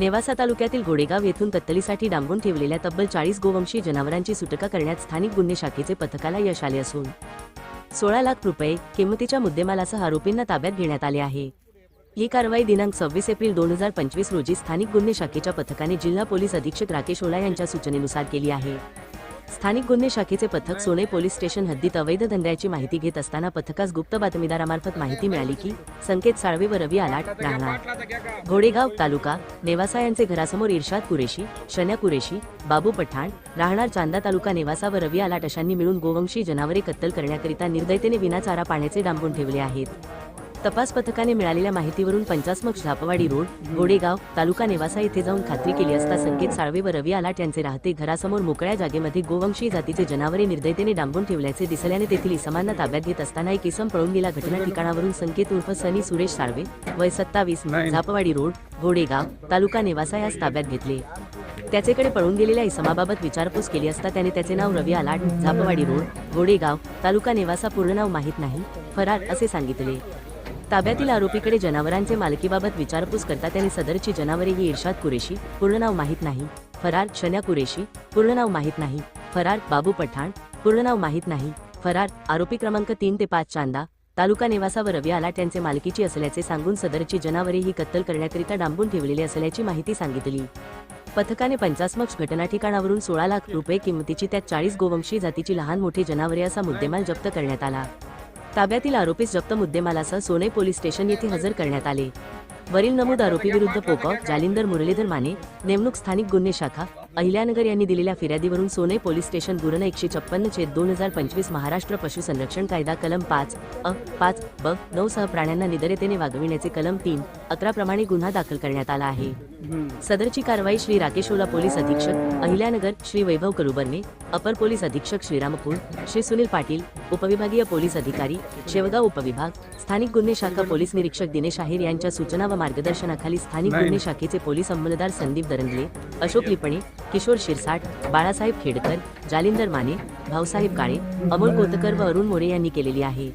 नेवासा तालुक्यातील गोडेगाव येथून कत्तलीसाठी डांबून ठेवलेल्या तब्बल चाळीस गोवंशी जनावरांची सुटका करण्यात स्थानिक गुन्हे शाखेचे पथकाला यश आले असून सोळा लाख रुपये किंमतीच्या मुद्देमालासह आरोपींना ताब्यात घेण्यात आले आहे. ही कारवाई दिनांक सव्वीस एप्रिल दोन हजार पंचवीस रोजी स्थानिक गुन्हे शाखेच्या पथकाने जिल्हा पोलीस अधीक्षक राकेश ओला यांच्या सूचनेनुसार केली आहे. स्थानिक गुन्हे शाखेचे पथक सोने पोलीस स्टेशन हद्दीत अवैध धंद्याची माहिती घेत असताना पथकास गुप्त बातमीदारामार्फत माहिती मिळाली की संकेत साळवे व रवी आलाट राहणार. घोडेगाव तालुका नेवासा यांचे घरासमोर इर्शाद कुरेशी शन्या कुरेशी बाबू पठाण राहणार चांदा तालुका नेवासा व रवी आलाट अशांनी मिळून गोवंशी जनावरे कत्तल करण्याकरिता निर्दयतेने विनाचारा पाण्याचे डांबून ठेवले आहेत. तपास पथकाने मिळालेल्या माहितीवरून पंचास्मक झापवाडी रोड गोडेगाव तालुका नेवासा येथे जाऊन खात्री केली असता संकेत साळवे व रवी आलाट यांचे राहते घरासमोर मोकळ्या जागेमध्ये गोवंशी जातीचे जनावरे निर्दयतेने डांबून ठेवल्याचे दिसल्याने तेथील इसमांना ताब्यात घेत असताना एक इसम पळून गेला घटना ठिकाणावरून संकेत उर्फ सनी सुरेश साळवे वय सत्तावीस झापवाडी रोड गोडेगाव तालुका नेवासा यास ताब्यात घेतले. त्याचेकडे पळून गेलेल्या इसमाबाबत विचारपूस केली असता त्याने त्याचे नाव रवी आलाट झापवाडी रोड गोडेगाव तालुका नेवासा पूर्ण नाव माहीत नाही फरार असे सांगितले. ताब्यातील आरोपीकडे जनावरांचे मालकीबाबत विचारपूस करता त्यांनी सदरची जनावरे ही इर्शाद कुरेशी पूर्ण नाव माहीत नाही. फरार शन्या कुरेशी पूर्ण नाव माहीत नाही. फरार बाबू पठाण पूर्ण नाव माहीत नाही. फरार आरोपी क्रमांक तीन ते पाच चांदा तालुका निवासावर व रवी आलाट यांचे मालकीची असल्याचे सांगून सदरची जनावरे ही कत्तल करण्याकरिता डांबून ठेवलेली असल्याची माहिती सांगितली. पथकाने पंचास्मक घटना ठिकाणावरून सोळा लाख रुपये किमतीची त्यात चाळीस गोवंशी जातीची लहान मोठी जनावरे असा मुद्देमाल जप्त करण्यात आला. ताब्यातील आरोपीस जप्त मुद्देमालासह सोने पोलीस स्टेशन येथे हजर करण्यात आले. वरील नमूद आरोपी विरुद्ध पोकॉ जालिंदर मुरलीधर माने नेमणूक स्थानिक गुन्हे शाखा अहिल्यानगर यांनी दिलेल्या फिर्यादीवरून सोने पोलीस स्टेशन गुरण एकशे छप्पन्न छेद दोन हजार पंचवीस महाराष्ट्र पशुसंरक्षण कायदा कलम पाच अ पाच ब नऊ सह प्राण्यांना निदरतेने वागविण्याचे कलम तीन अकरा प्रमाणे गुन्हा दाखल करण्यात आला आहे. सदरची कारवाई श्री राकेशोला पोलीस अधीक्षक अहिल्यानगर श्री वैभव करुबर्ने अपर पोलीस अधीक्षक श्रीरामपूर श्री सुनील पाटील उपविभागीय पोलीस अधिकारी शेवगाव उपविभाग स्थानिक गुन्हे शाखा पोलीस निरीक्षक दिनेश आहेर यांच्या सूचना व मार्गदर्शनाखाली स्थानिक गुन्हे शाखेचे पोलीस अंमलदार संदीप दरंगले अशोक लिपणे किशोर शिरसाट बाळासाहेब खेडकर जालिंदर माने भाऊसाहेब काळे अमोल कोतकर व अरुण मोरे यांनी केलेली आहे.